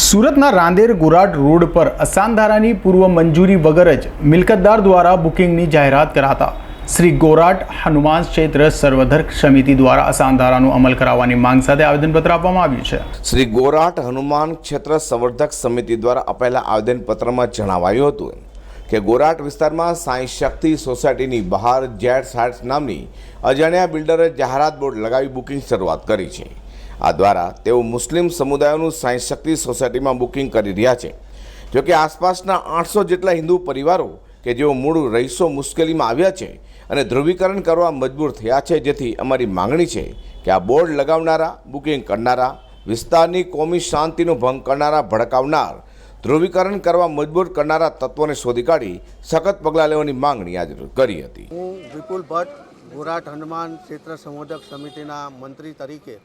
સુરતના રાંદેર ગોરાટ રોડ પર અસાનધારાની પૂર્વ મંજૂરી વગર જ મિલકતદાર દ્વારા બુકિંગની જાહેરાત કરાતા શ્રી ગોરાટ હનુમાન ક્ષેત્ર સર્વધર્ક સમિતિ દ્વારા અસાનધારાનો અમલ કરાવવાની માંગ સાથે આવેદનપત્ર આપવામાં આવ્યું છે. શ્રી ગોરાટ હનુમાન ક્ષેત્ર સંવર્ધક સમિતિ દ્વારા અપાયેલા આવેદનપત્રમાં જણાવાયું હતું કે ગોરાટ વિસ્તારમાં સાંઈ શક્તિ સોસાયટીની બહાર જેટ્સ હાર્ટ્સ નામની અજાણ્યા બિલ્ડરે જાહેરાત બોર્ડ લગાવી બુકિંગ શરૂઆત કરી છે. આ દ્વારા તેઓ મુસ્લિમ સમુદાયોનું સાંઈ શક્તિ સોસાયટીમાં બુકિંગ કરી રહ્યા છે. જોકે આસપાસના આઠસો જેટલા હિન્દુ પરિવારો કે જેઓ મૂળ રહીશો મુશ્કેલીમાં આવ્યા છે અને ધ્રુવીકરણ કરવા મજબૂર થયા છે જેથી અમારી માંગણી છે કે આ બોર્ડ લગાવનારા, બુકિંગ કરનારા, વિસ્તારની કોમી શાંતિનો ભંગ કરનારા, ભડકાવનાર, ધ્રુવીકરણ કરવા મજબૂર કરનારા તત્વોને શોધી કાઢી સખત પગલાં લેવાની માંગણી આજે કરી હતી. હું વિપુલ ભટ્ટ ગોરાટ હનુમાન ક્ષેત્ર સંવર્ધક સમિતિના મંત્રી તરીકે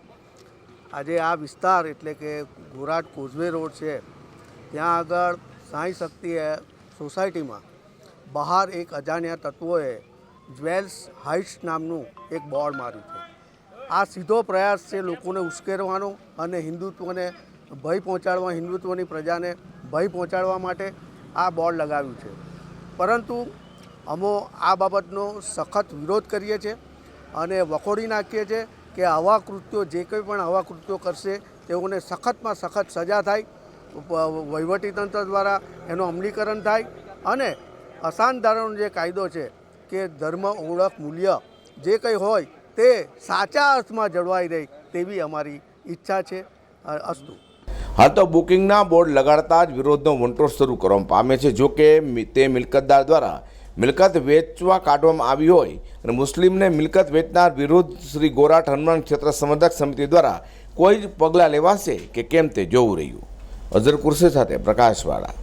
આજે આ વિસ્તાર એટલે કે ઘોરાટ કોઝવે રોડ છે, ત્યાં આગળ સાંઈ શક્તિ સોસાયટીમાં બહાર એક અજાણ્યા તત્વોએ જ્વેલ્સ હાઇટ્સ નામનું એક બોર્ડ માર્યું છે. આ સીધો પ્રયાસ છે લોકોને ઉશ્કેરવાનો અને હિન્દુત્વને ભય પહોંચાડવા, હિન્દુત્વની પ્રજાને ભય પહોંચાડવા માટે આ બોર્ડ લગાવ્યું છે. પરંતુ અમો આ બાબતનો સખત વિરોધ કરીએ છીએ અને વખોડી નાખીએ છીએ કે આવા કૃત્યો જે કંઈ પણ આવા કૃત્યો કરશે, તેઓને સખતમાં સખત સજા થાય. વહીવટીતંત્ર દ્વારા એનું અમલીકરણ થાય. અને અસાનધારણનો જે કાયદો છે કે ધર્મ, ઓળખ, મૂલ્ય જે કંઈ હોય તે સાચા અર્થમાં જળવાઈ રહે તેવી અમારી ઈચ્છા છે અસ્તુ. હા તો બુકિંગના બોર્ડ લગાડતા જ વિરોધનો વંટોળ શરૂ કરવામાં પામે છે. જોકે તે મિલકતદાર દ્વારા મિલકત વેચવા કાઢવામાં આવી હોય અને મુસ્લિમને મિલકત વેચનાર વિરુદ્ધ શ્રી ગોરાટ હનુમાન ક્ષેત્ર સંવર્ધક સમિતિ દ્વારા કોઈ જ પગલાં લેવાશે કે કેમ તે જોવું રહ્યું? અઝર કુરશી સાથે પ્રકાશવાળા